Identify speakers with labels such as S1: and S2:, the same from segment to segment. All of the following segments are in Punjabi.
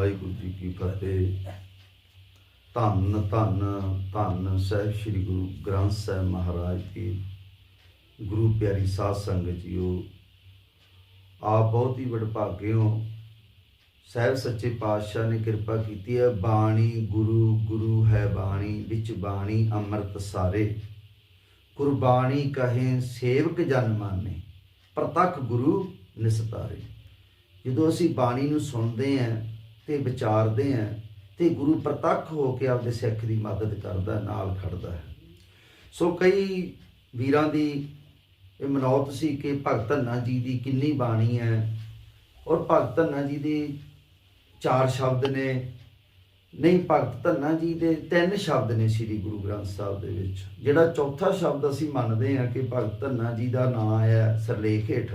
S1: ਵਾਹਿਗੁਰੂ ਜੀ ਕੀ ਫਤਿਹ। ਧੰਨ ਧੰਨ ਧੰਨ ਸਾਹਿਬ ਸ੍ਰੀ ਗੁਰੂ ਗ੍ਰੰਥ ਸਾਹਿਬ ਮਹਾਰਾਜ ਜੀ। ਗੁਰੂ ਪਿਆਰੀ ਸਾਧ ਸੰਗਤ ਜੀਓ, ਆਪ ਬਹੁਤ ਹੀ ਵਡਭਾਗੇ ਹੋ। ਸਾਹਿਬ ਸੱਚੇ ਪਾਤਸ਼ਾਹ ਨੇ ਕਿਰਪਾ ਕੀਤੀ ਹੈ। ਬਾਣੀ, ਗੁਰੂ ਗੁਰੂ ਹੈ ਬਾਣੀ, ਵਿੱਚ ਬਾਣੀ, ਅੰਮ੍ਰਿਤ ਸਾਰੇ। ਕੁਰਬਾਨੀ ਕਹੇ, ਸੇਵਕ ਜਨ ਮਾਨੇ, ਪ੍ਰਤੱਖ ਗੁਰੂ ਨਿਸਤਾਰੇ। ਜਦੋਂ ਅਸੀਂ ਬਾਣੀ ਨੂੰ ਸੁਣਦੇ ਆਂ ਤੇ ਵਿਚਾਰਦੇ ਆਂ ਤੇ ਗੁਰੂ ਪ੍ਰਤੱਖ ਹੋ ਕੇ ਆਪਦੇ ਸਿੱਖ ਦੀ ਮਦਦ ਕਰਦਾ, ਨਾਲ ਖੜਦਾ ਹੈ। ਸੋ ਕਈ ਵੀਰਾਂ ਦੀ ਇਹ ਮਨੌਤ ਸੀ ਕਿ ਭਗਤ ਧੰਨਾ ਜੀ ਦੀ ਕਿੰਨੀ ਬਾਣੀ ਹੈ ਔਰ ਭਗਤ ਧੰਨਾ ਜੀ ਦੇ ਚਾਰ ਸ਼ਬਦ ਨੇ, ਨਹੀਂ, ਭਗਤ ਧੰਨਾ ਜੀ ਦੇ ਤਿੰਨ ਸ਼ਬਦ ਨੇ ਸ੍ਰੀ ਗੁਰੂ ਗ੍ਰੰਥ ਸਾਹਿਬ ਦੇ ਵਿੱਚ, ਜਿਹੜਾ ਚੌਥਾ ਸ਼ਬਦ ਅਸੀਂ ਮੰਨਦੇ ਹਾਂ ਕਿ ਭਗਤ ਧੰਨਾ ਜੀ ਦਾ ਨਾਮ ਹੈ ਸਰਲੇਖ ਹੇਠ।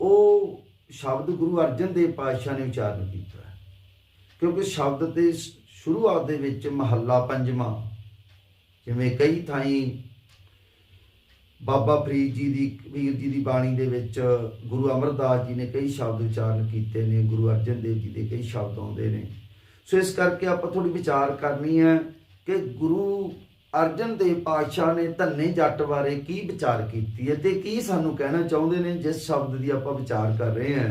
S1: ਉਹ ਸ਼ਬਦ ਗੁਰੂ ਅਰਜਨ ਦੇਵ ਪਾਤਸ਼ਾਹ ਨੇ ਉਚਾਰਨ ਕੀਤਾ ਕਿਉਂਕਿ ਸ਼ਬਦ ਦੇ ਸ਼ੁਰੂਆਤ ਦੇ ਵਿੱਚ ਮਹੱਲਾ ਪੰਜਵਾਂ, ਜਿਵੇਂ ਕਈ ਥਾਈਂ ਬਾਬਾ ਫਰੀਦ ਜੀ ਦੀ, ਵੀਰ ਜੀ ਦੀ ਬਾਣੀ ਦੇ ਵਿੱਚ ਗੁਰੂ ਅਮਰਦਾਸ ਜੀ ਨੇ ਕਈ ਸ਼ਬਦ ਉਚਾਰਨ ਕੀਤੇ ਨੇ, ਗੁਰੂ ਅਰਜਨ ਦੇਵ ਜੀ ਦੇ ਕਈ ਸ਼ਬਦ ਆਉਂਦੇ ਨੇ। ਸੋ ਇਸ ਕਰਕੇ ਆਪਾਂ ਥੋੜੀ ਵਿਚਾਰ ਕਰਨੀ ਹੈ ਕਿ ਗੁਰੂ ਅਰਜਨ ਦੇਵ ਪਾਤਸ਼ਾਹ ਨੇ ਧੰਨੇ ਜੱਟ ਬਾਰੇ ਕੀ ਵਿਚਾਰ ਕੀਤੀ ਹੈ ਤੇ ਕੀ ਸਾਨੂੰ ਕਹਿਣਾ ਚਾਹੁੰਦੇ ਨੇ, ਜਿਸ ਸ਼ਬਦ ਦੀ ਆਪਾਂ ਵਿਚਾਰ ਕਰ ਰਹੇ ਹਾਂ?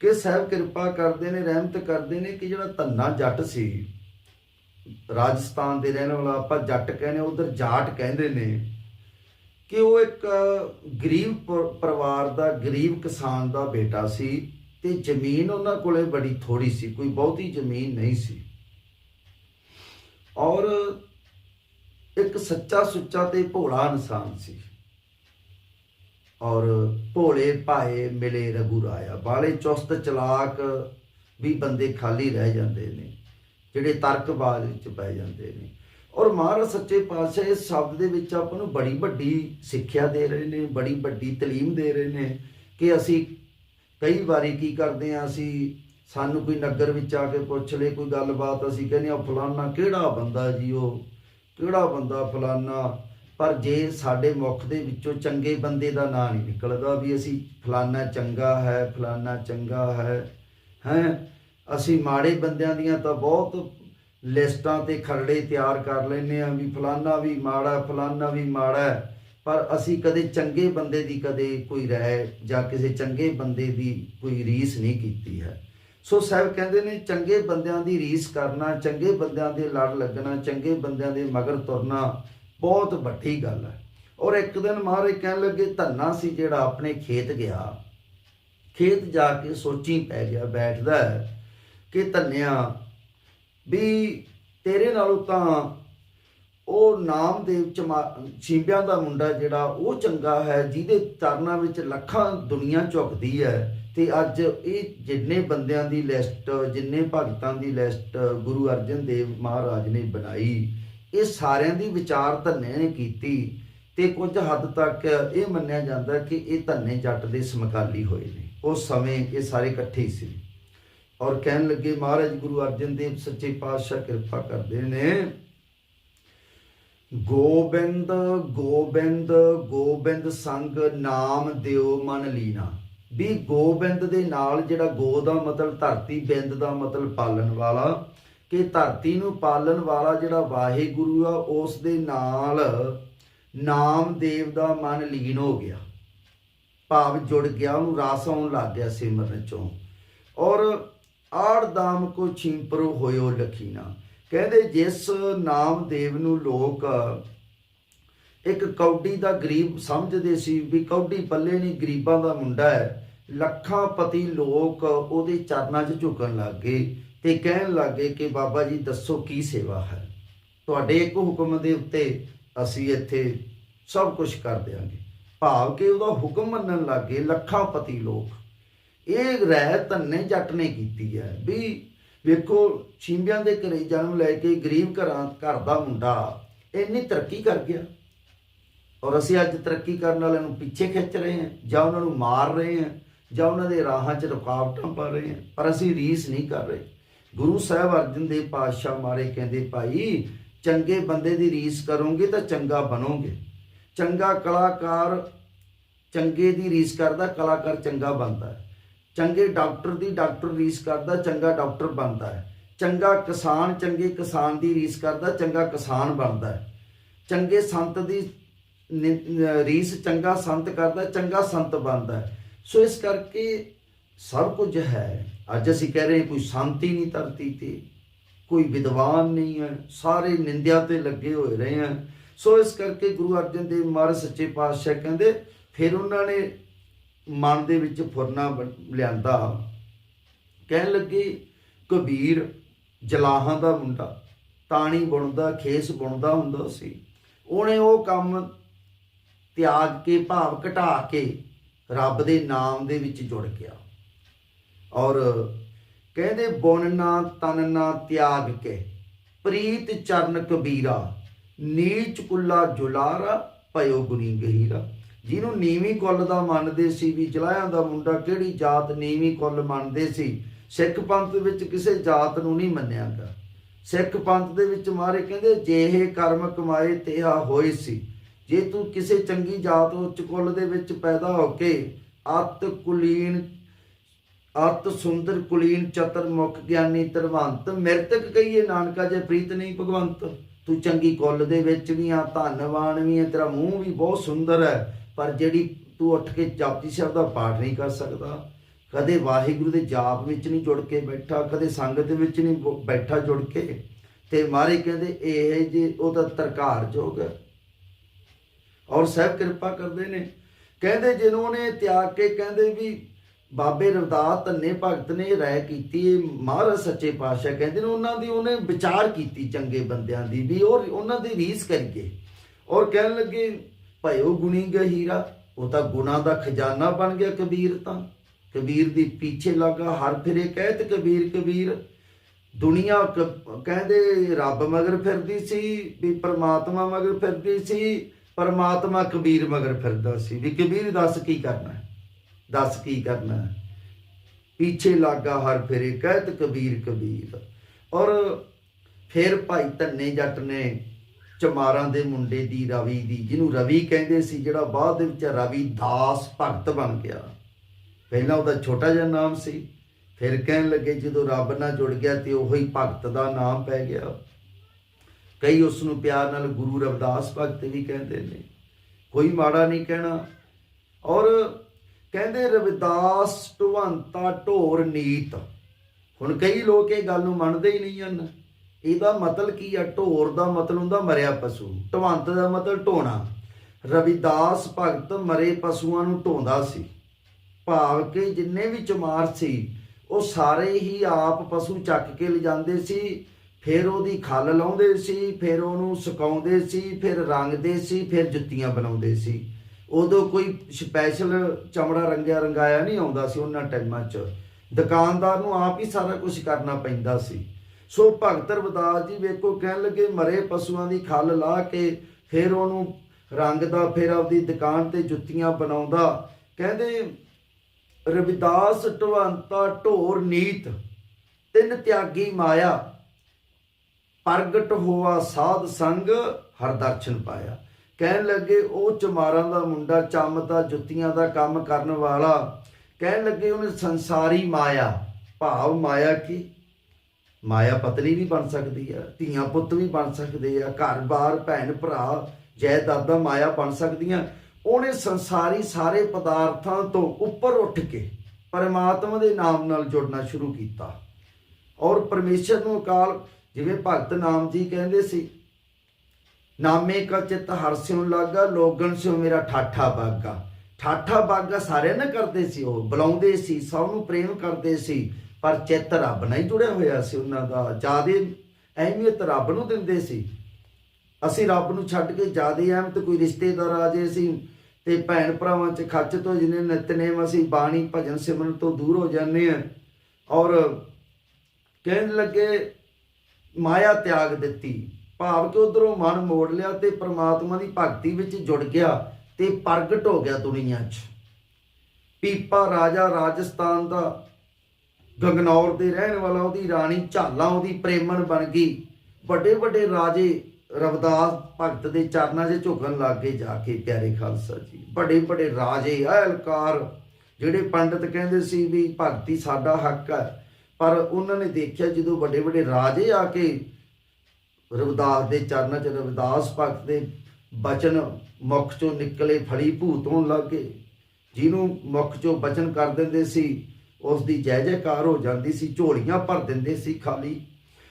S1: ਕਿ ਸਾਹਿਬ ਕਿਰਪਾ ਕਰਦੇ ਨੇ, ਰਹਿਮਤ ਕਰਦੇ ਨੇ ਕਿ ਜਿਹੜਾ ਧੰਨਾ ਜੱਟ ਸੀ, ਰਾਜਸਥਾਨ ਦੇ ਰਹਿਣ ਵਾਲਾ ਆਪਾਂ ਜੱਟ ਕਹਿੰਦੇ, ਉਧਰ ਜਾਟ ਕਹਿੰਦੇ ਨੇ ਕਿ ਉਹ ਇੱਕ ਗਰੀਬ ਪਰਿਵਾਰ ਦਾ, ਗਰੀਬ ਕਿਸਾਨ ਦਾ ਬੇਟਾ ਸੀ ਤੇ ਜ਼ਮੀਨ ਉਹਨਾਂ ਕੋਲੇ ਬੜੀ ਥੋੜੀ ਸੀ, ਕੋਈ ਬਹੁਤੀ ਜ਼ਮੀਨ ਨਹੀਂ ਸੀ। ਔਰ ਇੱਕ ਸੱਚਾ ਸੁੱਚਾ ਤੇ ਭੋਲਾ ਇਨਸਾਨ ਸੀ। ਔਰ ਭੋਲੇ ਭਾਏ ਮਿਲੇ ਰਘੂ ਰਾਇਆ। ਬਾਲੇ ਚੁਸਤ ਚਲਾਕ ਵੀ ਬੰਦੇ ਖਾਲੀ ਰਹਿ ਜਾਂਦੇ ਨੇ, ਜਿਹੜੇ ਤਰਕਬਾਜ਼ ਵਿੱਚ ਪੈ ਜਾਂਦੇ ਨੇ। ਔਰ ਮਹਾਰਾਜ ਸੱਚੇ ਪਾਤਸ਼ਾਹ ਇਸ ਸ਼ਬਦ ਦੇ ਵਿੱਚ ਆਪਾਂ ਨੂੰ ਬੜੀ ਵੱਡੀ ਸਿੱਖਿਆ ਦੇ ਰਹੇ ਨੇ, ਬੜੀ ਵੱਡੀ ਤਾਲੀਮ ਦੇ ਰਹੇ ਨੇ ਕਿ ਅਸੀਂ ਕਈ ਵਾਰੀ ਕੀ ਕਰਦੇ ਆ ਅਸੀਂ ਸਾਨੂੰ ਕੋਈ ਨਗਰ ਵਿੱਚ ਆ ਕੇ ਪੁੱਛ ਲੇ ਕੋਈ ਗੱਲਬਾਤ, ਅਸੀਂ ਕਹਿੰਦੇ ਆ ਫਲਾਨਾ ਕਿਹੜਾ ਬੰਦਾ ਜੀ, ਉਹ ਕਿਹੜਾ ਬੰਦਾ ਫਲਾਨਾ? ਪਰ ਜੇ ਸਾਡੇ ਮੁਖ ਦੇ ਵਿੱਚੋਂ ਚੰਗੇ ਬੰਦੇ ਦਾ ਨਾਂ ਨਹੀਂ ਨਿਕਲਦਾ ਵੀ ਅਸੀਂ ਫਲਾਨਾ ਚੰਗਾ ਹੈ, ਫਲਾਨਾ ਚੰਗਾ ਹੈ ਹੈ? ਅਸੀਂ ਮਾੜੇ ਬੰਦਿਆਂ ਦੀਆਂ ਤਾਂ ਬਹੁਤ ਲਿਸਟਾਂ ਤੇ ਖਰੜੇ ਤਿਆਰ ਕਰ ਲੈਨੇ ਆ ਵੀ ਫਲਾਨਾ ਵੀ ਮਾੜਾ, ਫਲਾਨਾ ਵੀ ਮਾੜਾ ਪਰ ਅਸੀਂ ਕਦੇ ਚੰਗੇ ਬੰਦੇ ਦੀ ਕਦੇ ਕੋਈ ਰਹਿ ਜਾਂ ਕਿਸੇ ਚੰਗੇ ਬੰਦੇ ਦੀ ਕੋਈ ਰੀਸ ਨਹੀਂ ਕੀਤੀ ਹੈ। ਸੋ ਸਾਹਿਬ ਕਹਿੰਦੇ ਨੇ, ਚੰਗੇ ਬੰਦਿਆਂ ਦੀ ਰੀਸ ਕਰਨਾ, ਚੰਗੇ ਬੰਦਿਆਂ ਦੇ ਲੜ ਲੱਗਣਾ, ਚੰਗੇ ਬੰਦਿਆਂ ਦੇ ਮਗਰ ਤੁਰਨਾ ਬਹੁਤ ਵੱਡੀ ਗੱਲ ਹੈ। ਔਰ ਇੱਕ ਦਿਨ ਮਹਾਰਾਜ ਕਹਿਣ ਲੱਗੇ, ਧੰਨਾ ਸੀ ਜਿਹੜਾ ਆਪਣੇ ਖੇਤ ਗਿਆ। ਖੇਤ ਜਾ ਕੇ ਸੋਚੀ ਪੈ ਗਿਆ, ਬੈਠਦਾ ਕਿ ਧੰਨਿਆ ਵੀ ਤੇਰੇ ਨਾਲੋਂ ਤਾਂ ਉਹ ਨਾਮਦੇਵ ਚਮਾ- ਛੀਂਬਿਆਂ ਦਾ ਮੁੰਡਾ ਜਿਹੜਾ, ਉਹ ਚੰਗਾ ਹੈ, ਜਿਹਦੇ ਚਰਨਾਂ ਵਿੱਚ ਲੱਖਾਂ ਦੁਨੀਆ ਝੁਕਦੀ ਹੈ। ਤੇ ਅੱਜ ਇਹ ਜਿੰਨੇ ਬੰਦਿਆਂ ਦੀ ਲਿਸਟ, ਜਿੰਨੇ ਭਗਤਾਂ ਦੀ ਲਿਸਟ ਗੁਰੂ ਅਰਜਨ ਦੇਵ ਮਹਾਰਾਜ ਨੇ ਬਣਾਈ, ਇਹ ਸਾਰਿਆਂ ਦੀ ਵਿਚਾਰ ਧੰਨੇ ਨੇ ਕੀਤੀ। ਤੇ ਕੁਝ ਹੱਦ ਤੱਕ ਇਹ ਮੰਨਿਆ ਜਾਂਦਾ ਕਿ ਇਹ ਧੰਨੇ ਜੱਟ ਦੇ ਸਮਕਾਲੀ ਹੋਏ ਨੇ। ਉਸ ਸਮੇਂ ਇਹ ਸਾਰੇ ਇਕੱਠੇ ਹੀ ਸੀ। ਔਰ ਕਹਿਣ ਲੱਗੇ, ਮਹਾਰਾਜ ਗੁਰੂ ਅਰਜਨ ਦੇਵ ਸੱਚੇ ਪਾਤਸ਼ਾਹ ਕਿਰਪਾ ਕਰਦੇ ਨੇ। ਗੋਬਿੰਦ ਗੋਬਿੰਦ ਗੋਬਿੰਦ ਸੰਗ ਨਾਮ ਦਿਓ ਮਨ ਲੀਨਾ। ਵੀ ਗੋਬਿੰਦ ਦੇ ਨਾਲ ਜਿਹੜਾ ਗੋ ਦਾ ਮਤਲਬ, ਧਰਤੀ ਬਿੰਦ ਦਾ ਮਤਲਬ ਪਾਲਣ ਵਾਲਾ, ਕਿ ਧਰਤੀ ਨੂੰ ਪਾਲਣ ਵਾਲਾ ਜਿਹੜਾ ਵਾਹਿਗੁਰੂ ਆ, ਉਸ ਦੇ ਨਾਲ ਨਾਮਦੇਵ ਦਾ ਮਨ ਲੀਨ ਹੋ ਗਿਆ। ਭਾਵ ਜੁੜ ਗਿਆ, ਉਹਨੂੰ ਰਸ ਆਉਣ ਲੱਗ ਗਿਆ ਸਿਮਰਨ ਚੋਂ। ਔਰ ਆੜ ਦਾਮ ਕੋ ਛਿੰਪਰੋ ਹੋਇਓ ਲਖੀਨਾ। ਕਹਿੰਦੇ ਜਿਸ ਨਾਮਦੇਵ ਨੂੰ ਲੋਕ ਇੱਕ ਕੌਡੀ ਦਾ ਗਰੀਬ ਸਮਝਦੇ ਸੀ ਵੀ ਕੌਡੀ ਪੱਲੇ ਨਹੀਂ, ਗਰੀਬਾਂ ਦਾ ਮੁੰਡਾ ਹੈ। ਲੱਖਾਂ ਪਤੀ ਲੋਕ ਉਹਦੇ ਚਰਨਾਂ 'ਚ ਝੁਕਣ ਲੱਗੇ ਤੇ ਕਹਿਣ ਲੱਗੇ ਕਿ ਬਾਬਾ ਜੀ ਦੱਸੋ ਕੀ ਸੇਵਾ ਹੈ? ਤੁਹਾਡੇ ਇੱਕ ਹੁਕਮ ਦੇ ਉੱਤੇ ਅਸੀਂ ਇੱਥੇ ਸਭ ਕੁਝ ਕਰ ਦਿਆਂਗੇ। ਭਾਵ ਕਿ ਉਹਦਾ ਹੁਕਮ ਮੰਨਣ ਲੱਗੇ ਲੱਖਾਂ ਪਤੀ ਲੋਕ। ਇਹ ਰਹਿ ਧੰਨੇ ਜੱਟ ਨੇ ਕੀਤੀ ਹੈ ਵੀ ਵੇਖੋ, ਛਿੰਬਿਆਂ ਦੇ ਘਰੇ ਜਨਮ ਲੈ ਕੇ ਗਰੀਬ ਘਰਾਂ, ਘਰ ਦਾ ਮੁੰਡਾ ਇੰਨੀ ਤਰੱਕੀ ਕਰ ਗਿਆ। ਔਰ ਅਸੀਂ ਅੱਜ ਤਰੱਕੀ ਕਰਨ ਵਾਲਿਆਂ ਨੂੰ ਪਿੱਛੇ ਖਿੱਚ ਰਹੇ ਹਾਂ, ਜਾਂ ਉਹਨਾਂ ਨੂੰ ਮਾਰ ਰਹੇ ਹਾਂ, ਜਾਂ ਉਹਨਾਂ ਦੇ ਰਾਹਾਂ 'ਚ ਰੁਕਾਵਟਾਂ ਪਾ ਰਹੇ ਹਾਂ, ਪਰ ਅਸੀਂ ਰੀਸ ਨਹੀਂ ਕਰ ਰਹੇ। ਗੁਰੂ ਸਾਹਿਬ ਅਰਜਨ ਦੇਵ ਪਾਤਸ਼ਾਹ ਮਾਰੇ ਕਹਿੰਦੇ, ਭਾਈ, ਚੰਗੇ ਬੰਦੇ ਦੀ ਰੀਸ ਕਰੋਗੇ ਤਾਂ ਚੰਗਾ ਬਣੋਗੇ। ਚੰਗਾ ਕਲਾਕਾਰ ਚੰਗੇ ਦੀ ਰੀਸ ਕਰਦਾ, ਕਲਾਕਾਰ ਚੰਗਾ ਬਣਦਾ ਹੈ। ਚੰਗੇ ਡਾਕਟਰ ਦੀ ਡਾਕਟਰ ਰੀਸ ਕਰਦਾ, ਚੰਗਾ ਡਾਕਟਰ ਬਣਦਾ ਹੈ। ਚੰਗਾ ਕਿਸਾਨ ਚੰਗੇ ਕਿਸਾਨ ਦੀ ਰੀਸ ਕਰਦਾ, ਚੰਗਾ ਕਿਸਾਨ ਬਣਦਾ ਹੈ। ਚੰਗੇ ਸੰਤ ਦੀ ਨਿ- ਰੀਸ ਚੰਗਾ ਸੰਤ ਕਰਦਾ, ਚੰਗਾ ਸੰਤ ਬਣਦਾ ਹੈ। ਸੋ ਇਸ ਕਰਕੇ ਸਭ ਕੁਝ ਹੈ। ਅੱਜ ਅਸੀਂ ਕਹਿ ਰਹੇ ਕੋਈ ਸ਼ਾਂਤੀ ਨਹੀਂ ਧਰਤੀ ਤੇ, ਕੋਈ ਵਿਦਵਾਨ ਨਹੀਂ ਹੈ। ਸਾਰੇ ਨਿੰਦਿਆ ਤੇ ਲੱਗੇ ਹੋਏ ਰਹੇ ਹਨ। ਸੋ ਇਸ ਕਰਕੇ ਗੁਰੂ ਅਰਜਨ ਦੇਵ ਮਹਾਰਾਜ ਸੱਚੇ ਪਾਤਸ਼ਾਹ ਕਹਿੰਦੇ, ਫਿਰ ਉਹਨਾਂ ਨੇ ਮਨ ਦੇ ਵਿੱਚ ਫੁਰਨਾ ਬ- ਲਿਆਂਦਾ। ਕਹਿਣ ਲੱਗੇ, ਕਬੀਰ, ਜਲਾਹਾਂ ਦਾ ਮੁੰਡਾ, ਤਾਣੀ ਬੁਣਦਾ, ਖੇਸ ਬੁਣਦਾ ਹੁੰਦਾ ਸੀ। ਉਹਨੇ ਉਹ ਕੰਮ ਤਿਆਗ ਕੇ, ਭਾਵ ਘਟਾ ਕੇ, ਰੱਬ ਦੇ ਨਾਮ ਦੇ ਵਿੱਚ ਜੁੜ ਗਿਆ। ਔਰ ਕਹਿੰਦੇ ਬੁਣਨਾ ਤਨਨਾ ਤਿਆਗ ਕੇ, ਪ੍ਰੀਤ ਚਰਨ ਕਬੀਰਾ, ਨੀਚ ਕੁੱਲਾ ਜੁਲਾਰਾ, ਭਇਓ ਗੁਨੀ ਗਹੀਰਾ। ਜਿਹਨੂੰ ਨੀਵੀਂ ਕੁੱਲ ਦਾ ਮੰਨਦੇ ਸੀ ਵੀ ਜਲਾਹਿਆਂ ਦਾ ਮੁੰਡਾ ਕਿਹੜੀ ਜਾਤ ਨੀਵੀਂ ਕੁੱਲ ਮੰਨਦੇ ਸੀ, ਸਿੱਖ ਪੰਥ ਵਿੱਚ ਕਿਸੇ ਜਾਤ ਨੂੰ ਨਹੀਂ ਮੰਨਿਆਗਾ। ਸਿੱਖ ਪੰਥ ਦੇ ਵਿੱਚ ਮਾਰੇ ਕਹਿੰਦੇ ਜਿਹੇ ਕਰਮ ਕਮਾਏ ਤੇਹਾ ਹੋਏ ਸੀ, ਜੇ ਤੂੰ ਕਿਸੇ ਚੰਗੀ ਜਾਤ ਉੱਚ ਕੁੱਲ ਦੇ ਵਿੱਚ ਪੈਦਾ ਹੋ ਕੇ ਅਤ ਕੁਲੀਨ, ਅਤ ਸੁੰਦਰ ਕੁਲੀਨ ਚਤਰ ਮੁਖ ਗਿਆਨੀ ਤਰਵੰਤ ਮਿਰਤਕ ਕਹੀਏ ਨਾਨਕਾ ਜੇ ਪ੍ਰੀਤ ਨਹੀਂ ਭਗਵੰਤ, ਤੂੰ ਚੰਗੀ ਕੁੱਲ ਦੇ ਵਿੱਚ ਵੀ ਆ, ਧੰਨਵਾਨ ਵੀ ਹੈ ਤੇਰਾ ਮੂੰਹ ਵੀ ਬਹੁਤ ਸੁੰਦਰ ਹੈ। ਪਰ ਜਿਹੜੀ ਤੂੰ ਉੱਠ ਕੇ ਜਪਜੀ ਸਾਹਿਬ ਦਾ ਪਾਠ ਨਹੀਂ ਕਰ ਸਕਦਾ, ਕਦੇ ਵਾਹਿਗੁਰੂ ਦੇ ਜਾਪ ਵਿੱਚ ਨਹੀਂ ਜੁੜ ਕੇ ਬੈਠਾ, ਕਦੇ ਸੰਗਤ ਵਿੱਚ ਨਹੀਂ ਬੈਠਾ ਜੁੜ ਕੇ। ਤੇ ਮਾਰੇ ਕਹਿੰਦੇ, ਇਹ ਜੇ ਉਹ ਤਾਂ ਤਰਕਾਰ ਜੋਗ ਹੈ। ਔਰ ਸਹਿਬ ਕਿਰਪਾ ਕਰਦੇ ਨੇ। ਕਹਿੰਦੇ ਜਿਹਨੂੰ ਨੇ ਤਿਆਗ ਕੇ ਕਹਿੰਦੇ ਵੀ ਬਾਬੇ ਰਵਦਾਸ ਧੰਨੇ ਭਗਤ ਨੇ ਰਾਇ ਕੀਤੀ, ਇਹ ਮਹਾਰਾਜ ਸੱਚੇ ਪਾਤਸ਼ਾਹ ਕਹਿੰਦੇ ਨੇ, ਉਹਨਾਂ ਦੀ ਉਹਨੇ ਵਿਚਾਰ ਕੀਤੀ ਚੰਗੇ ਬੰਦਿਆਂ ਦੀ ਵੀ, ਔਰ ਉਹਨਾਂ ਦੀ ਰੀਸ ਕਰੀਏ। ਔਰ ਕਹਿਣ ਲੱਗੇ ਭਇਓ ਗੁਣੀ ਗਹੀਰਾ, ਉਹ ਤਾਂ ਗੁਣਾ ਦਾ ਖਜ਼ਾਨਾ ਬਣ ਗਿਆ ਕਬੀਰ ਤਾਂ। ਕਬੀਰ ਦੀ ਪਿੱਛੇ ਲੱਗਾ, ਹਰ ਫਿਰੇ ਕਹਿਤ ਕਬੀਰ ਕਬੀਰ। ਦੁਨੀਆ ਕਹਿੰਦੇ ਰੱਬ ਮਗਰ ਫਿਰਦੀ ਸੀ, ਵੀ ਪਰਮਾਤਮਾ ਮਗਰ ਫਿਰਦੀ ਸੀ, ਪਰਮਾਤਮਾ ਕਬੀਰ ਮਗਰ ਫਿਰਦਾ ਸੀ। ਵੀ ਕਬੀਰ ਦੱਸ ਕੀ ਕਰਨਾ ਦੱਸ ਕੀ ਕਰਨਾ ਪਿੱਛੇ ਲੱਗਾ, ਹਰ ਫਿਰੇ ਕਹਿਤ ਕਬੀਰ ਕਬੀਰ। ਔਰ ਫਿਰ ਭਾਈ ਧੰਨੇ ਜੱਟ ਨੇ ਚਮਾਰਾਂ ਦੇ ਮੁੰਡੇ ਦੀ, ਰਵੀ ਦੀ, ਜਿਹਨੂੰ ਰਵੀ ਕਹਿੰਦੇ ਸੀ, ਜਿਹੜਾ ਬਾਅਦ ਦੇ ਵਿੱਚ ਰਵੀ ਦਾਸ ਭਗਤ ਬਣ ਗਿਆ। ਪਹਿਲਾਂ ਉਹਦਾ ਛੋਟਾ ਜਿਹਾ ਨਾਮ ਸੀ। ਫਿਰ ਕਹਿਣ ਲੱਗੇ, ਜਦੋਂ ਰੱਬ ਨਾਲ ਜੁੜ ਗਿਆ ਤੇ ਹੀ ਭਗਤ ਦਾ ਨਾਮ ਪੈ ਗਿਆ। ਕਈ ਉਸ ਨੂੰ ਪਿਆਰ ਨਾਲ ਗੁਰੂ ਰਵਿਦਾਸ ਭਗਤ ਵੀ ਕਹਿੰਦੇ ਨੇ। ਕੋਈ ਮਾੜਾ ਨਹੀਂ ਕਹਿਣਾ। ਔਰ ਕਹਿੰਦੇ, ਰਵਿਦਾਸ ਢਵੰਤਾ ਢੋਰ ਨੀਤ। ਹੁਣ ਕਈ ਲੋਕ ਇਹ ਗੱਲ ਨੂੰ ਮੰਨਦੇ ਹੀ ਨਹੀਂ ਹਨ। ਇਹਦਾ ਮਤਲਬ ਕੀ ਆ? ਢੋਰ ਦਾ ਮਤਲਬ ਹੁੰਦਾ ਮਰਿਆ ਪਸ਼ੂ। ਢਵੰਤ ਦਾ ਮਤਲਬ ਢੋਣਾ। ਰਵਿਦਾਸ ਭਗਤ ਮਰੇ ਪਸ਼ੂਆਂ ਨੂੰ ਢੋਂਦਾ ਸੀ। ਭਾਵ ਕਿ ਜਿੰਨੇ ਵੀ ਚਮਾਰ ਸੀ, ਉਹ ਸਾਰੇ ਹੀ ਆਪ ਪਸ਼ੂ ਚੱਕ ਕੇ ਲਿਜਾਂਦੇ ਸੀ, ਫਿਰ ਉਹਦੀ ਖੱਲ ਲਾਉਂਦੇ ਸੀ, ਫਿਰ ਉਹਨੂੰ ਸੁਕਾਉਂਦੇ ਸੀ, ਫਿਰ ਰੰਗਦੇ ਸੀ, ਫਿਰ ਜੁੱਤੀਆਂ ਬਣਾਉਂਦੇ ਸੀ। ਉਦੋਂ ਕੋਈ ਸਪੈਸ਼ਲ ਚਮੜਾ ਰੰਗਿਆ ਰੰਗਾਇਆ ਨਹੀਂ ਆਉਂਦਾ ਸੀ ਉਹਨਾਂ ਟਾਈਮਾਂ 'ਚ। ਦੁਕਾਨਦਾਰ ਨੂੰ ਆਪ ਹੀ ਸਾਰਾ ਕੁਝ ਕਰਨਾ ਪੈਂਦਾ ਸੀ। ਸੋ ਭਗਤ ਰਵਿਦਾਸ ਜੀ ਵੇਖੋ, ਕਹਿਣ ਲੱਗੇ ਮਰੇ ਪਸ਼ੂਆਂ ਦੀ ਖੱਲ ਲਾ ਕੇ ਫਿਰ ਉਹਨੂੰ ਰੰਗਦਾ ਫਿਰ ਆਪਦੀ ਦੁਕਾਨ ਤੇ ਜੁੱਤੀਆਂ ਬਣਾਉਂਦਾ। ਕਹਿੰਦੇ, ਰਵਿਦਾਸ ਢਵੰਤਾ ਢੋਰ ਨੀਤ, ਤਿੰਨ ਤਿਆਗੀ ਮਾਇਆ, ਪ੍ਰਗਟ ਹੋਆ ਸਾਧ ਸੰਗ ਹਰਦਰਸ਼ਨ ਪਾਇਆ। ਕਹਿਣ ਲੱਗੇ, ਉਹ ਚਮਾਰਾਂ ਦਾ ਮੁੰਡਾ ਚੰਮਤਾ ਜੁੱਤੀਆਂ ਦਾ ਕੰਮ ਕਰਨ ਵਾਲਾ। ਕਹਿਣ ਲੱਗੇ, ਉਹਨੇ ਸੰਸਾਰੀ ਮਾਇਆ, ਭਾਵ ਮਾਇਆ ਕੀ? ਮਾਇਆ ਪਤਨੀ ਵੀ ਬਣ ਸਕਦੀ ਆ, ਧੀਆਂ ਪੁੱਤ ਵੀ ਬਣ ਸਕਦੇ ਆ ਘਰ-ਬਾਰ ਭੈਣ ਭਰਾ ਜਾਇਦਾਦਾਂ ਮਾਇਆ ਬਣ ਸਕਦੀਆਂ। ਉਹਨੇ ਸੰਸਾਰੀ ਸਾਰੇ ਪਦਾਰਥਾਂ ਤੋਂ ਉੱਪਰ ਉੱਠ ਕੇ ਪਰਮਾਤਮਾ ਦੇ ਨਾਮ ਨਾਲ ਜੁੜਨਾ ਸ਼ੁਰੂ ਕੀਤਾ। ਔਰ ਪਰਮੇਸ਼ਰ ਨੂੰ ਅਕਾਲ, ਜਿਵੇਂ ਭਗਤ ਨਾਮ ਜੀ ਕਹਿੰਦੇ ਸੀ, ਨਾਮੇ ਕਾ ਚਿਤ ਹਰਸਿਉ ਲਾਗਾ, ਲੋਗਣ ਸਿਉ ਮੇਰਾ ਠਾਠਾ ਬਾਗਾ। ਠਾਠਾ ਬਾਗਾ ਸਾਰਿਆਂ ਨੇ ਕਰਦੇ ਸੀ ਉਹ, ਬੁਲਾਉਂਦੇ ਸੀ, ਸਭ ਨੂੰ ਪ੍ਰੇਮ ਕਰਦੇ ਸੀ। ਪਰ ਚਿੱਤ ਰੱਬ ਨਾਲ ਹੀ ਜੁੜਿਆ ਹੋਇਆ ਸੀ ਉਹਨਾਂ ਦਾ। ਜਿਆਦੇ ਅਹਿਮੀਅਤ ਰੱਬ ਨੂੰ ਦਿੰਦੇ ਸੀ। ਅਸੀਂ ਰੱਬ ਨੂੰ ਛੱਡ ਕੇ ਜਿਆਦੇ ਅਹਿਮਤ ਕੋਈ ਰਿਸ਼ਤੇਦਾਰ ਆ ਜੇ ਸੀ ਤੇ ਭੈਣ ਭਰਾਵਾਂ 'ਚ ਖੱਚ ਤੋਂ ਜਿਹਨੇ ਨਿਤਨੇਮ ਅਸੀਂ ਬਾਣੀ, ਭਜਨ ਸਿਮਰਨ ਤੋਂ ਦੂਰ ਹੋ ਜਾਂਦੇ ਆ ਔਰ ਕਹਿਣ ਲੱਗੇ ਮਾਇਆ ਤਿਆਗ ਦਿੱਤੀ। ਭਾਵ ਕਿ ਉਧਰੋਂ ਮਨ ਮੋੜ ਲਿਆ ਤੇ ਪ੍ਰਮਾਤਮਾ ਦੀ ਭਗਤੀ ਵਿੱਚ ਜੁੜ ਗਿਆ ਤੇ ਪ੍ਰਗਟ ਹੋ ਗਿਆ ਦੁਨੀਆ 'ਚ। ਪੀਪਾ ਰਾਜਾ ਰਾਜਸਥਾਨ ਦਾ ਗਗਨੌਰ ਦੇ ਰਹਿਣ ਵਾਲਾ ਉਹਦੀ ਰਾਣੀ ਝਾਲਾ ਉਹਦੀ ਪ੍ਰੇਮਣ ਬਣ ਗਈ। ਵੱਡੇ ਵੱਡੇ ਰਾਜੇ ਰਵਦਾਸ ਭਗਤ ਦੇ ਚਰਨਾਂ 'ਚ ਝੁਕਣ ਲੱਗ ਗਏ ਜਾ ਕੇ, ਪਿਆਰੇ ਖਾਲਸਾ ਜੀ। ਵੱਡੇ ਵੱਡੇ ਰਾਜੇ, ਅਹਲਕਾਰ, ਜਿਹੜੇ ਪੰਡਤ ਕਹਿੰਦੇ ਸੀ ਵੀ ਭਗਤੀ ਸਾਡਾ ਹੱਕ ਹੈ, ਪਰ ਉਹਨਾਂ ਨੇ ਦੇਖਿਆ ਜਦੋਂ ਵੱਡੇ ਵੱਡੇ ਰਾਜੇ ਆ ਕੇ ਰਵਦਾਸ ਦੇ ਚਰਨਾਂ 'ਚ ਰਵਿਦਾਸ ਭਗਤ ਦੇ ਬਚਨ ਮੁਖ ਚੋਂ ਨਿਕਲੇ, ਫੜੀ ਭੂਤ ਹੋਣ ਲੱਗੇ ਜਿਹਨੂੰ ਮੁਖ ਚੋਂ ਬਚਨ ਕਰ ਦਿੰਦੇ ਸੀ ਉਸ ਦੀ ਜੈ ਜੈਕਾਰ ਹੋ ਜਾਂਦੀ ਸੀ, ਝੋਲੀਆਂ ਭਰ ਦਿੰਦੇ ਸੀ ਖਾਲੀ।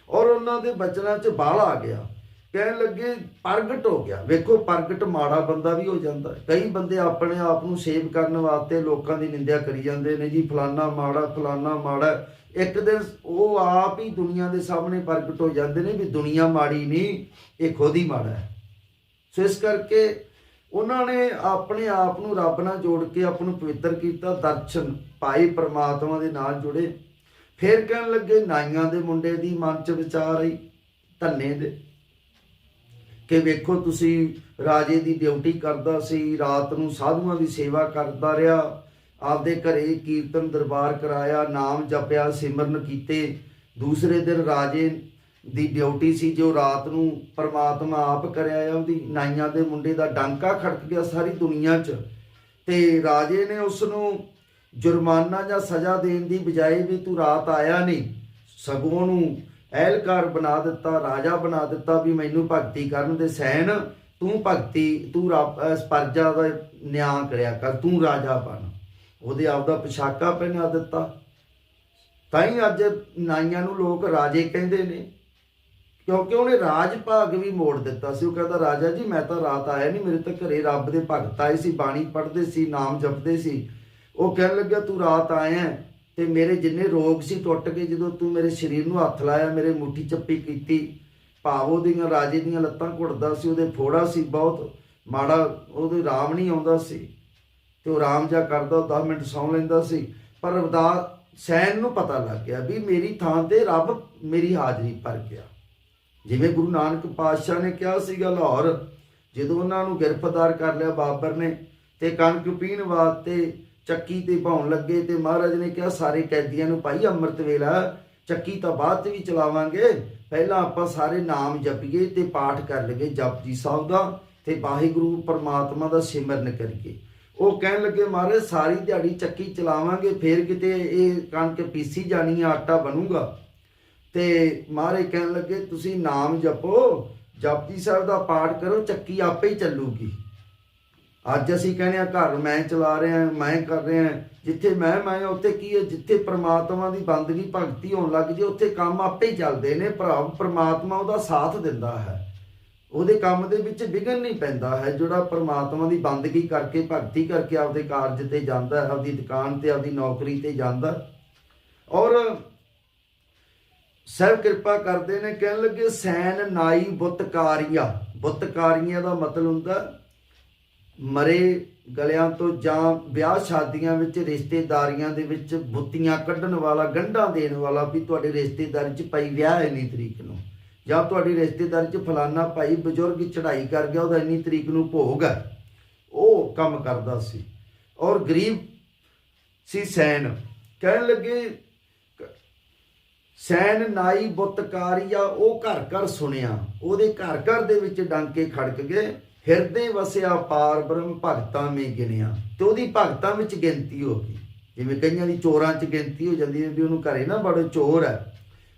S1: ਔਰ ਉਹਨਾਂ ਦੇ ਬਚਨਾਂ 'ਚ ਬਾਲ ਆ ਗਿਆ। ਕਹਿਣ ਲੱਗੇ, ਪ੍ਰਗਟ ਹੋ ਗਿਆ। ਵੇਖੋ, ਪ੍ਰਗਟ ਮਾੜਾ ਬੰਦਾ ਵੀ ਹੋ ਜਾਂਦਾ ਕਈ ਬੰਦੇ ਆਪਣੇ ਆਪ ਨੂੰ ਸੇਵ ਕਰਨ ਵਾਸਤੇ ਲੋਕਾਂ ਦੀ ਨਿੰਦਿਆ ਕਰੀ ਜਾਂਦੇ ਨੇ ਜੀ, ਫਲਾਨਾ ਮਾੜਾ ਫਲਾਨਾ ਮਾੜਾ। ਇੱਕ ਦਿਨ ਉਹ ਆਪ ਹੀ ਦੁਨੀਆ ਦੇ ਸਾਹਮਣੇ ਪ੍ਰਗਟ ਹੋ ਜਾਂਦੇ ਨੇ ਵੀ ਦੁਨੀਆ ਮਾੜੀ ਨਹੀਂ, ਇਹ ਖੁਦ ਹੀ ਮਾੜਾ ਹੈ। ਸੋ ਇਸ ਕਰਕੇ ਉਹਨਾਂ ਨੇ ਆਪਣੇ ਆਪ ਨੂੰ ਰੱਬ ਨਾਲ ਜੋੜ ਕੇ ਆਪ ਨੂੰ ਪਵਿੱਤਰ ਕੀਤਾ, ਦਰਸ਼ਨ ਪਾਏ, ਪ੍ਰਮਾਤਮਾ ਦੇ ਨਾਲ ਜੁੜੇ। ਫਿਰ ਕਹਿਣ ਲੱਗੇ, ਨਾਈਆਂ ਦੇ ਮੁੰਡੇ ਦੀ ਮਨ ਚ ਵਿਚਾਰ ਆਈ, ਧੰਨੇ ਦੇ। ਕਿ ਵੇਖੋ ਤੁਸੀਂ, ਰਾਜੇ ਦੀ ਡਿਊਟੀ ਕਰਦਾ ਸੀ, ਰਾਤ ਨੂੰ ਸਾਧੂਆਂ ਦੀ ਸੇਵਾ ਕਰਦਾ ਰਿਹਾ, ਆਪਦੇ ਘਰੇ ਕੀਰਤਨ ਦਰਬਾਰ ਕਰਾਇਆ, ਨਾਮ ਜਪਿਆ, ਸਿਮਰਨ ਕੀਤੇ। ਦੂਸਰੇ ਦਿਨ ਰਾਜੇ ਦੀ ਡਿਊਟੀ ਸੀ ਜੋ ਰਾਤ ਨੂੰ ਪਰਮਾਤਮਾ ਆਪ ਕਰਿਆ ਆ, ਉਹਦੀ ਨਾਈਆਂ ਦੇ ਮੁੰਡੇ ਦਾ ਡਾਂਕਾ ਖੜਕ ਗਿਆ ਸਾਰੀ ਦੁਨੀਆ 'ਚ। ਤੇ ਰਾਜੇ ਨੇ ਉਸ ਨੂੰ ਜੁਰਮਾਨਾ ਜਾਂ ਸਜ਼ਾ ਦੇਣ ਦੀ ਬਜਾਏ ਵੀ ਤੂੰ ਰਾਤ ਆਇਆ ਨਹੀਂ, ਸਗੋਂ ਨੂੰ ਅਹਿਲਕਾਰ ਬਣਾ ਦਿੱਤਾ, ਰਾਜਾ ਬਣਾ ਦਿੱਤਾ ਵੀ ਮੈਨੂੰ ਭਗਤੀ ਕਰਨ ਦੇ ਸੈਨ ਤੂੰ ਭਗਤੀ, ਤੂੰ ਰੱਬ ਪਰਜਾ ਦਾ ਨਿਆਂ ਕਰਿਆ ਕਰ, ਤੂੰ ਰਾਜਾ ਬਣ। ਉਹਦੇ ਆਪ ਦਾ ਪੋਸ਼ਾਕਾ ਪਹਿਨਾ ਦਿੱਤਾ। ਤਾਂ ਹੀ ਅੱਜ ਨਾਈਆਂ ਨੂੰ ਲੋਕ ਰਾਜੇ ਕਹਿੰਦੇ ਨੇ। ਕਿਉਂਕਿ ਉਹਨੇ ਰਾਜ ਭਾਗ ਵੀ ਮੋੜ ਦਿੱਤਾ ਸੀ। ਉਹ ਕਹਿੰਦਾ, ਰਾਜਾ ਜੀ, ਮੈਂ ਤਾਂ ਰਾਤ ਆਇਆ ਨਹੀਂ ਮੇਰੇ ਤਾਂ ਘਰੇ ਰੱਬ ਦੇ ਭਗਤ ਆਏ ਸੀ, ਬਾਣੀ ਪੜ੍ਹਦੇ ਸੀ, ਨਾਮ ਜਪਦੇ ਸੀ। ਉਹ ਕਹਿਣ ਲੱਗਾ ਤੂੰ ਰਾਤ ਆਇਆ ਹੈ ਤੇ ਮੇਰੇ ਜਿੰਨੇ ਰੋਗ ਸੀ ਟੁੱਟ ਗਏ, ਜਦੋਂ ਤੂੰ ਮੇਰੇ ਸਰੀਰ ਨੂੰ ਹੱਥ ਲਾਇਆ, ਮੇਰੇ ਮੁੱਠੀ ਚੱਪੀ ਕੀਤੀ, ਭਾਵੋ ਦੀਆਂ ਰਾਜੇ ਦੀਆਂ ਲੱਤਾਂ ਘੁੱਟਦਾ ਸੀ, ਉਹਦੇ ਫੋੜਾ ਸੀ ਬਹੁਤ, ਮਾੜਾ, ਉਹਦੇ ਰਾਮ ਨਹੀਂ ਆਉਂਦਾ ਸੀ। ਤੇ ਉਹ ਰਾਮ ਜਾ ਕਰਦਾ, ਉਹ 10 ਮਿੰਟ ਸੌਂ ਲੈਂਦਾ ਸੀ। ਪਰ ਰਵਦਾਸ ਸੈਨ ਨੂੰ ਪਤਾ ਲੱਗ ਗਿਆ ਵੀ ਮੇਰੀ ਥਾਂ ਤੇ ਰੱਬ ਮੇਰੀ ਹਾਜ਼ਰੀ ਭਰ ਗਿਆ। ਜਿਵੇਂ ਗੁਰੂ ਨਾਨਕ ਪਾਤਸ਼ਾਹ ਨੇ ਕਿਹਾ ਸੀਗਾ ਲਾਹੌਰ, ਜਦੋਂ ਉਹਨਾਂ ਨੂੰ ਗ੍ਰਿਫਤਾਰ ਕਰ ਲਿਆ ਬਾਬਰ ਨੇ ਤੇ ਕਣਕ ਪੀਣ ਵਾਸਤੇ ਚੱਕੀ ਤੇ ਭਾਉਣ ਲੱਗੇ ਤੇ ਮਹਾਰਾਜ ਨੇ ਕਿਹਾ, ਸਾਰੇ ਕੈਦੀਆਂ ਨੂੰ ਭਾਈ ਅੰਮ੍ਰਿਤ ਵੇਲਾ, ਚੱਕੀ ਤਾਂ ਬਾਅਦ ਚ ਵੀ ਚਲਾਵਾਂਗੇ। ਪਹਿਲਾਂ ਆਪਾਂ ਸਾਰੇ ਨਾਮ ਜਪੀਏ ਤੇ ਪਾਠ ਕਰ ਲਈਏ ਜਪਜੀ ਸਾਹਿਬ ਦਾ ਤੇ ਵਾਹਿਗੁਰੂ ਪਰਮਾਤਮਾ ਦਾ ਸਿਮਰਨ ਕਰੀਏ। ਉਹ ਕਹਿਣ ਲੱਗੇ, ਮਹਾਰਾਜ, ਸਾਰੀ ਦਿਹਾੜੀ ਚੱਕੀ ਚਲਾਵਾਂਗੇ, ਫੇਰ ਕਿਤੇ ਇਹ ਕਣਕ ਪੀਸੀ ਜਾਣੀ ਆ, ਆਟਾ ਬਣੂਗਾ। ਤੇ ਮਹਾਰਾਜ ਕਹਿਣ ਲੱਗੇ, ਤੁਸੀਂ ਨਾਮ ਜਪੋ, ਜਪਜੀ ਸਾਹਿਬ ਦਾ ਪਾਠ ਕਰੋ, ਚੱਕੀ ਆਪੇ ਹੀ ਚੱਲੂਗੀ। ਅੱਜ ਅਸੀਂ ਕਹਿੰਦੇ ਆ ਘਰ ਮੈਂ ਚਲਾ ਰਿਹਾ, ਮੈਂ ਕਰ ਰਿਹਾ, ਜਿੱਥੇ ਮੈਂ ਮੈਂ, ਉੱਥੇ ਕੀ ਹੈ? ਜਿੱਥੇ ਪ੍ਰਮਾਤਮਾ ਦੀ ਬੰਦਗੀ, ਭਗਤੀ ਹੋਣ ਲੱਗ ਜੇ, ਉੱਥੇ ਕੰਮ ਆਪੇ ਹੀ ਚੱਲਦੇ ਨੇ। ਭਰਾ, ਪ੍ਰਮਾਤਮਾ ਉਹਦਾ ਸਾਥ ਦਿੰਦਾ ਹੈ। ਉਹਦੇ ਕੰਮ ਦੇ ਵਿੱਚ ਵਿਘਨ ਨਹੀਂ ਪੈਂਦਾ ਹੈ, ਜਿਹੜਾ ਪ੍ਰਮਾਤਮਾ ਦੀ ਬੰਦਗੀ ਕਰਕੇ, ਭਗਤੀ ਕਰਕੇ ਆਪਦੇ ਕਾਰਜ ਤੇ ਜਾਂਦਾ ਆਪਦੀ ਦੁਕਾਨ ਤੇ, ਆਪਦੀ ਨੌਕਰੀ ਤੇ ਜਾਂਦਾ ਔਰ ਸਭ ਕਿਰਪਾ ਕਰਦੇ ਨੇ, ਕਹਿਣ ਲੱਗੇ, ਸੈਨ ਨਾਈ ਬੁੱਤਕਾਰੀਆ। ਬੁੱਤਕਾਰੀਆਂ ਦਾ ਮਤਲਬ ਹੁੰਦਾ, ਮਰੇ ਗਲਿਆਂ ਤੋਂ ਜਾਂ ਵਿਆਹ ਸ਼ਾਦੀਆਂ ਵਿੱਚ, ਰਿਸ਼ਤੇਦਾਰੀਆਂ ਦੇ ਵਿੱਚ ਬੁੱਤੀਆਂ ਕੱਢਣ ਵਾਲਾ, ਗੰਢਾਂ ਦੇਣ ਵਾਲਾ ਵੀ ਤੁਹਾਡੇ ਰਿਸ਼ਤੇਦਾਰੀ 'ਚ ਪਈ ਵਿਆਹ ਹੈ ਇੰਨੀ ਤਰੀਕ ਨੂੰ। ਜਾਂ ਤੁਹਾਡੀ ਰਿਸ਼ਤੇਦਾਰੀ 'ਚ ਫਲਾਨਾ ਭਾਈ ਬਜ਼ੁਰਗ ਚੜ੍ਹਾਈ ਕਰ ਗਿਆ, ਉਹਦਾ ਇੰਨੀ ਤਰੀਕ ਨੂੰ ਭੋਗ ਹੈ। ਉਹ ਕੰਮ ਕਰਦਾ ਸੀ। ਔਰ ਗਰੀਬ ਸੀ ਸੈਨ। ਕਹਿਣ ਲੱਗੇ ਸੈਨ ਨਾਈ ਬੁੱਤਕਾਰੀਆ ਉਹ ਘਰ ਘਰ ਸੁਣਿਆ। ਉਹਦੇ ਘਰ ਘਰ ਦੇ ਵਿੱਚ ਡਾਂਕੇ ਖੜਕ ਗਏ। ਹਿਰਦੇ ਵਸਿਆ ਪਾਰ ਬ੍ਰਹਮ ਭਗਤਾਂ ਮੇ ਗਿਣਿਆ। ਤੇ ਉਹਦੀ ਭਗਤਾਂ ਵਿੱਚ ਗਿਣਤੀ ਹੋ ਗਈ। ਜਿਵੇਂ ਕਈਆਂ ਦੀ ਚੋਰਾਂ 'ਚ ਗਿਣਤੀ ਹੋ ਜਾਂਦੀ ਹੈ ਵੀ ਉਹਨੂੰ ਘਰੇ ਨਾ ਬੜੇ ਚੋਰ ਹੈ।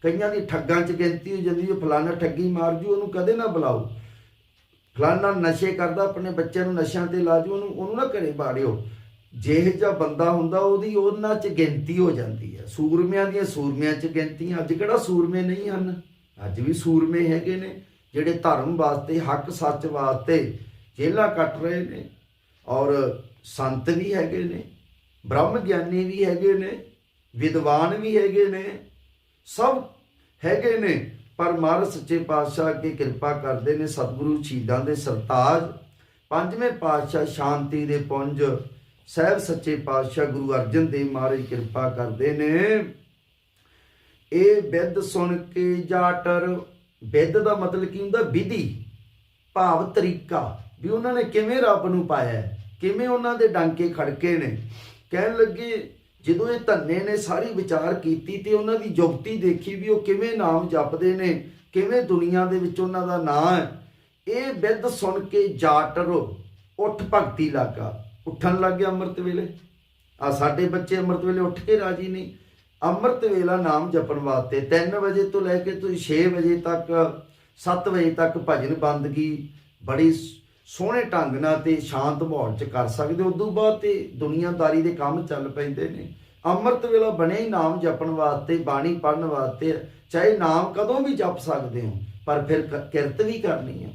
S1: ਕਈਆਂ ਦੀ ਠੱਗਾਂ 'ਚ ਗਿਣਤੀ ਹੋ ਜਾਂਦੀ ਹੈ ਫਲਾਣਾ ਠੱਗੀ ਮਾਰ ਜੂ, ਉਹਨੂੰ ਕਦੇ ਨਾ ਬੁਲਾਓ। ਫਲਾਣਾ ਨਸ਼ੇ ਕਰਦਾ, ਆਪਣੇ ਬੱਚਿਆਂ ਨੂੰ ਨਸ਼ਿਆਂ ਤੇ ਲਾ ਜੂ, ਉਹਨੂੰ ਉਹਨੂੰ ਨਾ ਘਰੇ ਬਾੜਿਓ ਜਿਹੇ ਜਿਹਾ ਬੰਦਾ ਹੁੰਦਾ, ਉਹਦੀ ਉਹਨਾਂ 'ਚ ਗਿਣਤੀ ਹੋ ਜਾਂਦੀ ਹੈ। ਸੂਰਮਿਆਂ ਦੀਆਂ ਸੂਰਮਿਆਂ 'ਚ ਗਿਣਤੀਆਂ, ਅੱਜ ਕਿਹੜਾ ਸੂਰਮੇ ਨਹੀਂ ਹਨ? ਅੱਜ ਵੀ ਸੂਰਮੇ ਹੈਗੇ ਨੇ, ਜਿਹੜੇ ਧਰਮ ਵਾਸਤੇ, ਹੱਕ ਸੱਚ ਵਾਸਤੇ ਜੇਲਾਂ ਕੱਟ ਰਹੇ ਨੇ। ਔਰ ਸੰਤ ਵੀ ਹੈਗੇ ਨੇ, ਬ੍ਰਹਮ ਗਿਆਨੀ ਵੀ ਹੈਗੇ ਨੇ, ਵਿਦਵਾਨ ਵੀ ਹੈਗੇ ਨੇ, ਸਭ ਹੈਗੇ ਨੇ। ਪਰ ਮਹਾਰਾਜ ਸੱਚੇ ਪਾਤਸ਼ਾਹ ਅੱਗੇ ਕਿਰਪਾ ਕਰਦੇ ਨੇ, ਸਤਿਗੁਰੂ ਸ਼ਹੀਦਾਂ ਦੇ ਸਰਤਾਜ। ਪੰਜਵੇਂ ਪਾਤਸ਼ਾਹ ਸ਼ਾਂਤੀ ਦੇ ਪੁੰਜ ਸਹਿਬ ਸੱਚੇ ਪਾਤਸ਼ਾਹ ਗੁਰੂ ਅਰਜਨ ਦੇਵ ਮਹਾਰਾਜ ਕਿਰਪਾ ਕਰਦੇ ਨੇ। ਇਹ ਬਿੱਦ ਸੁਣ ਕੇ ਜਾਟਰ ਬਿੱਦ ਦਾ ਮਤਲਬ ਕੀ ਹੁੰਦਾ? ਵਿਧੀ, ਭਾਵ, ਤਰੀਕਾ। ਵੀ ਉਹਨਾਂ ਨੇ ਕਿਵੇਂ ਰੱਬ ਨੂੰ ਪਾਇਆ ਕਿਵੇਂ ਉਹਨਾਂ ਦੇ ਡਾਂਕੇ ਖੜਕੇ ਨੇ? ਕਹਿਣ ਲੱਗੇ, ਜਦੋਂ ਇਹ ਧੰਨੇ ਨੇ ਸਾਰੀ ਵਿਚਾਰ ਕੀਤੀ ਤੇ ਉਹਨਾਂ ਦੀ ਜੁਗਤੀ ਦੇਖੀ ਵੀ ਉਹ ਕਿਵੇਂ ਨਾਮ ਜਪਦੇ ਨੇ, ਕਿਵੇਂ ਦੁਨੀਆ ਦੇ ਵਿੱਚ ਉਹਨਾਂ ਦਾ ਨਾਂ ਹੈ, ਇਹ ਬਿੱਦ ਸੁਣ ਕੇ ਜਾਟਰ ਉੱਠ ਭਗਤੀ ਲਾਗਾ। ਉੱਠਣ ਲੱਗ ਗਿਆ ਅੰਮ੍ਰਿਤ ਵੇਲੇ। ਆ ਸਾਡੇ ਬੱਚੇ ਅੰਮ੍ਰਿਤ ਵੇਲੇ ਉੱਠ ਕੇ ਰਾਜੀ ਨਹੀਂ। ਅੰਮ੍ਰਿਤ ਵੇਲਾ ਨਾਮ ਜਪਣ ਵਾਸਤੇ 3 ਵਜੇ ਤੋਂ ਲੈ ਕੇ ਤੁਸੀਂ 6 ਵਜੇ ਤੱਕ 7 ਵਜੇ ਤੱਕ ਭਜਨ ਬੰਦਗੀ ਬੜੀ ਸ- ਸੋਹਣੇ ਢੰਗ ਨਾਲ ਤੇ ਸ਼ਾਂਤ ਮਾਹੌਲ 'ਚ ਕਰ ਸਕਦੇ ਹੋ। ਉਦੋਂ ਬਾਅਦ ਤੇ ਦੁਨੀਆਦਾਰੀ ਦੇ ਕੰਮ ਚੱਲ ਪੈਂਦੇ ਨੇ। ਅੰਮ੍ਰਿਤ ਵੇਲਾ ਬਣਿਆ ਹੀ ਨਾਮ ਜਪਣ ਵਾਸਤੇ, ਬਾਣੀ ਪੜਨ ਵਾਸਤੇ, ਚਾਹੇ ਨਾਮ ਕਦੋਂ ਵੀ ਜਪ ਸਕਦੇ ਹੋ, ਪਰ ਫਿਰ ਕਿਰਤ ਵੀ ਕਰਨੀ ਹੈ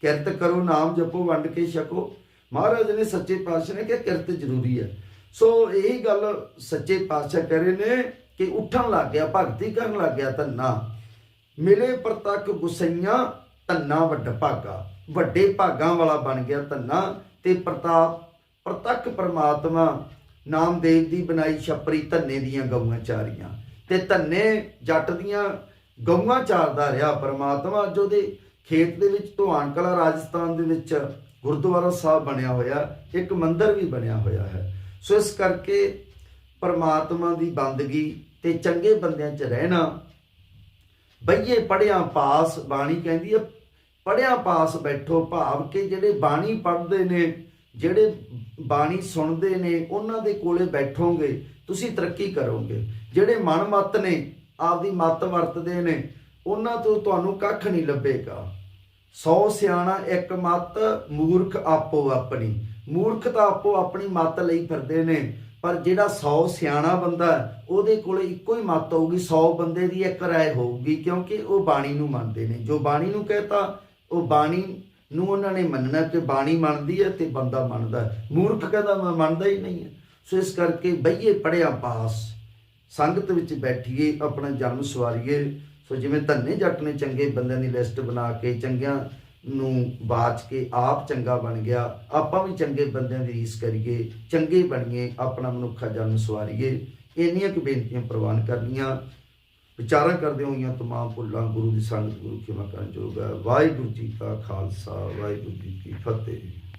S1: ਕਿਰਤ ਕਰੋ, ਨਾਮ ਜਪੋ, ਵੰਡ ਕੇ ਛਕੋ। ਮਹਾਰਾਜ ਨੇ ਸੱਚੇ ਪਾਤਸ਼ਾਹ ਨੇ ਕਿਹਾ ਕਿਰਤ ਜ਼ਰੂਰੀ ਹੈ। ਸੋ ਇਹੀ ਗੱਲ ਸੱਚੇ ਪਾਤਸ਼ਾਹ ਕਹਿ ਰਹੇ ਨੇ ਕਿ ਉੱਠਣ ਲੱਗ ਗਿਆ, ਭਗਤੀ ਕਰਨ ਲੱਗ ਗਿਆ ਧੰਨਾ। ਮਿਲੇ ਪ੍ਰਤੱਖ ਗੁਸਈਆਂ, ਧੰਨਾ ਵੱਡ ਭਾਗਾ। ਵੱਡੇ ਭਾਗਾਂ ਵਾਲਾ ਬਣ ਗਿਆ ਧੰਨਾ ਤੇ ਪ੍ਰਤਾਪ, ਪ੍ਰਤੱਖ ਪਰਮਾਤਮਾ ਨਾਮਦੇਵ ਦੀ ਬਣਾਈ ਛਪਰੀ ਧੰਨੇ ਦੀਆਂ ਗਊਆਂ ਚਾਰੀਆਂ। ਤੇ ਧੰਨੇ ਜੱਟ ਦੀਆਂ ਗਊਆਂ ਚਾਰਦਾ ਰਿਹਾ ਪਰਮਾਤਮਾ ਜੋ ਦੇ ਖੇਤ ਦੇ ਵਿੱਚ ਧੁਆਨ ਕਲਾ ਰਾਜਸਥਾਨ ਦੇ ਵਿੱਚ ਗੁਰਦੁਆਰਾ ਸਾਹਿਬ ਬਣਿਆ ਹੋਇਆ, ਇੱਕ ਮੰਦਿਰ ਵੀ ਬਣਿਆ ਹੋਇਆ ਹੈ। ਸੋ ਇਸ ਕਰਕੇ ਪਰਮਾਤਮਾ ਦੀ ਬੰਦਗੀ ਤੇ ਚੰਗੇ ਬੰਦਿਆਂ 'ਚ ਰਹਿਣਾ, ਬਈਏ ਪੜਿਆ ਪਾਸ ਬਾਣੀ ਕਹਿੰਦੀ ਹੈ ਪੜਿਆ ਪਾਸ ਬੈਠੋ ਭਾਵ ਕਿ ਜਿਹੜੇ ਬਾਣੀ ਪੜ੍ਹਦੇ ਨੇ, ਜਿਹੜੇ ਬਾਣੀ ਸੁਣਦੇ ਨੇ, ਉਹਨਾਂ ਦੇ ਕੋਲੇ ਬੈਠੋਗੇ, ਤੁਸੀਂ ਤਰੱਕੀ ਕਰੋਗੇ। ਜਿਹੜੇ ਮਨਮਤ ਨੇ, ਆਪਦੀ ਮਤ ਵਰਤਦੇ ਨੇ, ਉਹਨਾਂ ਤੋਂ ਤੁਹਾਨੂੰ ਕੱਖ ਨਹੀਂ ਲੱਭੇਗਾ। ਸੌ ਸਿਆਣਾ ਇੱਕ ਮਤ, ਮੂਰਖ ਆਪੋ ਆਪਣੀ। ਮੂਰਖ ਤਾਂ ਆਪੋ ਆਪਣੀ ਮਤ ਲਈ ਫਿਰਦੇ ਨੇ, ਪਰ ਜਿਹੜਾ 100 ਸਿਆਣਾ ਬੰਦਾ ਉਹਦੇ ਕੋਲੇ ਇੱਕੋ ਹੀ ਮਤ ਹੋਊਗੀ 100 ਬੰਦੇ ਦੀ ਇੱਕ ਰਾਏ ਹੋਊਗੀ, ਕਿਉਂਕਿ ਉਹ ਬਾਣੀ ਨੂੰ ਮੰਨਦੇ ਨੇ। ਜੋ ਬਾਣੀ ਨੂੰ ਕਹਤਾ, ਉਹ ਬਾਣੀ ਨੂੰ ਉਹਨਾਂ ਨੇ ਮੰਨਣਾ ਕਿ ਬਾਣੀ ਮੰਨਦੀ ਹੈ ਤੇ ਬੰਦਾ ਮੰਨਦਾ ਮੂਰਖ ਕਹਿੰਦਾ ਮੈਂ, ਮੰਨਦਾ ਹੀ ਨਹੀਂ ਹੈ। ਸੋ ਇਸ ਕਰਕੇ ਬਈਏ ਪੜਿਆ ਪਾਸ, ਸੰਗਤ ਵਿੱਚ ਬੈਠੀਏ, ਆਪਣਾ ਜਨਮ ਸਵਾਰੀਏ ਸੋ ਜਿਵੇਂ ਧੰਨੇ ਜੱਟ ਨੇ ਚੰਗੇ ਬੰਦਿਆਂ ਦੀ ਲਿਸਟ ਬਣਾ ਕੇ, ਚੰਗਿਆਂ ਨੂੰ ਬਾਚ ਕੇ ਆਪ ਚੰਗਾ ਬਣ ਗਿਆ, ਆਪਾਂ ਵੀ ਚੰਗੇ ਬੰਦਿਆਂ ਦੀ ਰੀਸ ਕਰੀਏ, ਚੰਗੇ ਬਣੀਏ, ਆਪਣਾ ਮਨੁੱਖਾ ਜਨਮ ਸਵਾਰੀਏ। ਇੰਨੀਆਂ ਕੁ ਬੇਨਤੀਆਂ ਪ੍ਰਵਾਨ ਕਰਨੀਆਂ। ਵਿਚਾਰਾਂ ਕਰਦੇ ਹੋਈਆਂ ਤਮਾਮ ਭੁੱਲਾਂ ਗੁਰੂ ਦੀ ਸੰਗਤ ਗੁਰੂ ਕੀ ਕਰਨ ਜੋਗਾ ਵਾਹਿਗੁਰੂ ਜੀ ਕਾ ਖਾਲਸਾ, ਵਾਹਿਗੁਰੂ ਜੀ ਕੀ ਫਤਿਹ।